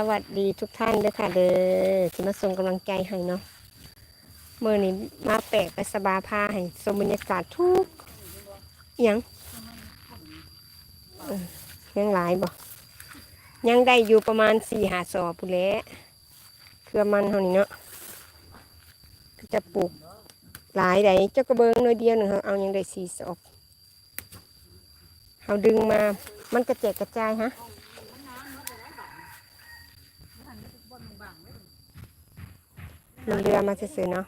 สวัสดีทุกท่านด้วยค่ะเด้อที่มาส่งกำลังใจให้เนาะเมื่อนี้มาแปลกไปสบาพาให้ชมบรรยากาศทุกอิหยังยังหลายบ่ยังได้อยู่ประมาณสี่หาสอบพุ่นแหละเครือมันเท่านี้เนาะจะปลูกหลายใดเจ้ากระเบิงน้อยเดียวหนึ่งเอายังได้สี่สอบเอาดึงมามันกระเจกกระจายฮะ มันเรือมาซื่อๆเนาะ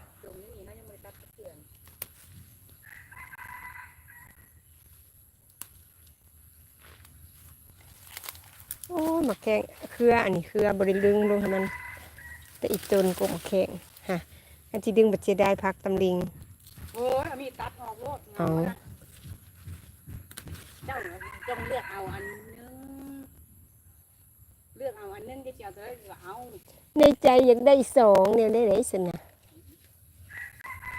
โอ้หมักแข้งเครืออันนี้เครือบริลึงลงให้มัน แต่อีกตนก็หมักแข้งฮะอันที่ดึงบัจเจได้พักตำลิงโอ้ยเอามีดตัดออกโลดเอาเจ้าเนี่ยจงเลือกเอาอันนึงเลือกเอาอันนึงที่เจ้าเธอก็เอา ในใจอยากได้สองเนี่ยได้ไหนสินะ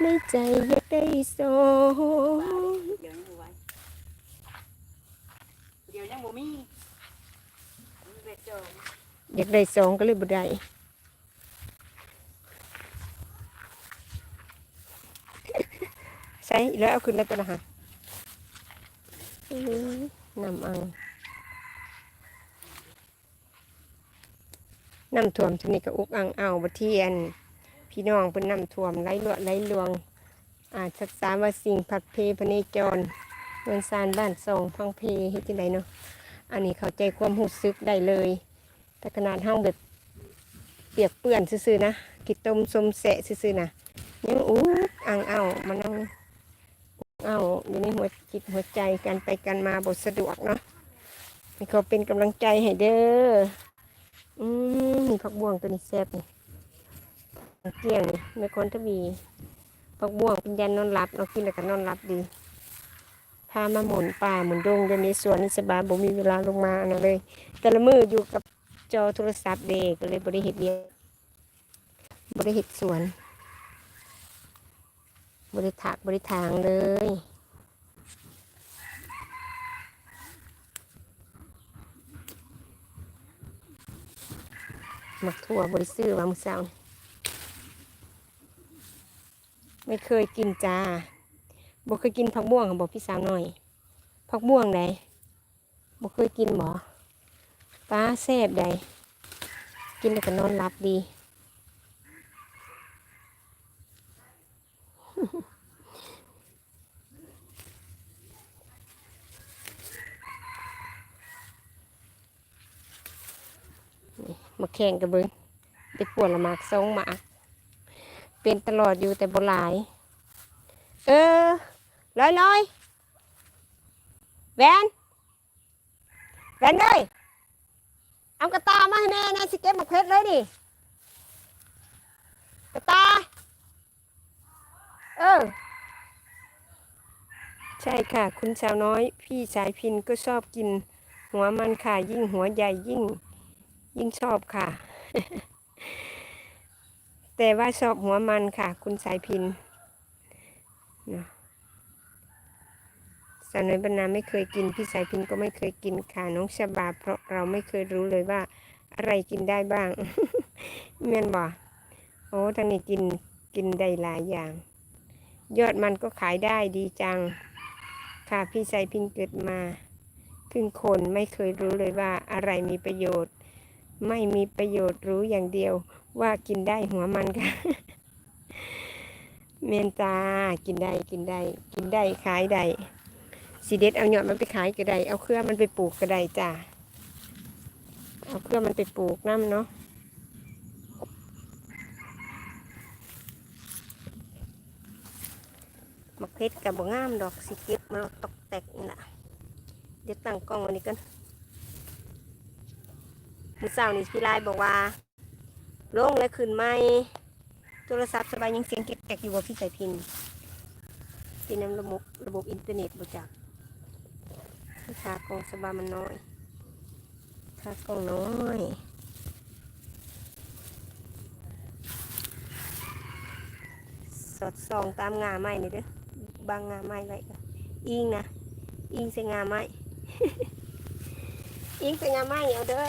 ในใจอยากได้สองเดี๋ยวยังบ่ไหวเดี๋ยวยังบ่มีมันเบ็ดเจออยากได้สองก็เลยบ่ได้ใช่แล้วเอาขึ้นแล้วตัวละฮะอื้อนำเอา น้ำท่วมชนิดก็อุกอังเอาบเทียน พี่น้องเป็นน้ำท่วมไหลลวดไหลลวง อาจศึกษาว่าสิ่งผัดเพพเนจรเมืองซานบ้านทรงพังเพเฮ็ดจังไดเนาะอันนี้เข้าใจความรู้สึกได้เลย แต่ขนาดห้องแบบเปียกเปื้อนซื่อๆนะกินต้มสมแสะซื่อๆนะยังอู้อังเอามันเอาเอาอยู่ในหัวจิตหัวใจกันไปกันมาบทสะดวกเนาะนี่เขาเป็นกำลังใจให้เด้อ อืมมีผักบ่วงตัวนี้แซ่บนี่เกลี้ยงนี่ไม่คนทวีผักบ่วงเป็นยันนอนหลับเรากินแล้วก็นอนหลับดีพามาหมุนป่าหมุนดงเดี๋ยวนี้สวนนี่สบายบ่มีเวลาลงมาอันะเลย แต่ละมืออยู่กับจอโทรศัพท์เด็กก็เลยบริเหตุเดียวบริเหตุสวนบริถากบริทางเลย หมักถั่วบริซื้อวามือเศร้าไม่เคยกินจ้าบ่เคยกินผักบ่วงของบอกพี่สาวหน่อยผักบ่วงไหนบ่เคยกินหมอป้าแซ่บใดกินแล้วก็นอนหลับดี นี่ มาแข่งกันเบิ้งได้ปวดละมากสองหมากเป็นตลอดอยู่แต่บ่หลาย เออลอยลอยแวนแวนเลยเอากระตามาให้แม่นะสิเก็บมกเพชรเลยดิกระตา เออ ใช่ค่ะ คุณสาวน้อย พี่สายพินก็ชอบกิน หัวมันค่ะยิ่งหัวใหญ่ยิ่ง ยิ่งชอบค่ะ แต่ว่าชอบหัวมันค่ะ คุณสายพินนะสาวน้อยบรรณาไม่เคยกิน พี่สายพินก็ไม่เคยกินค่ะ น้องชบา เพราะเราไม่เคยรู้เลยว่า อะไรกินได้บ้างแม่นบ่โอ้ทางนี้กินกินได้หลายอย่าง ยอดมันก็ขายได้ดีจัง ค่ะพี่สายพินเกิดมาครึ่งคนไม่เคยรู้เลยว่าอะไรมีประโยชน์ ไม่มีประโยชน์รู้อย่างเดียว ว่ากินได้หัวมันค่ะเมนตากินได้กินได้กินได้ขายได้สีเด็ดเอาหยอดมันไปขายก็ได้เอาเครือมันไปปลูกก็ได้จ้าเอาเครือมันไปปลูกน้ำเนาะมักเพชรกับบงามดอกสิเก็บมาตกแตกนี่แหละเดี๋ยวตั้งกล้องอันนี้กัน มือเสาร์นี่พี่ไลบอกว่าลงแล้วขึ้นไหมโทรศัพท์สบายยังเสียงแกกอยู่ว่าพี่สายพินเป็นน้ำระบบระบบอินเทอร์เน็ตบ่จักค่ากองสบายมันน้อยค่ากองน้อยสอดส่องตามงาไม้นี่เด้อบางงาไม้ไว้ก่อนอิงนะอิงใส่งาไม้ อิงใส่งาไม้เอาเด้อ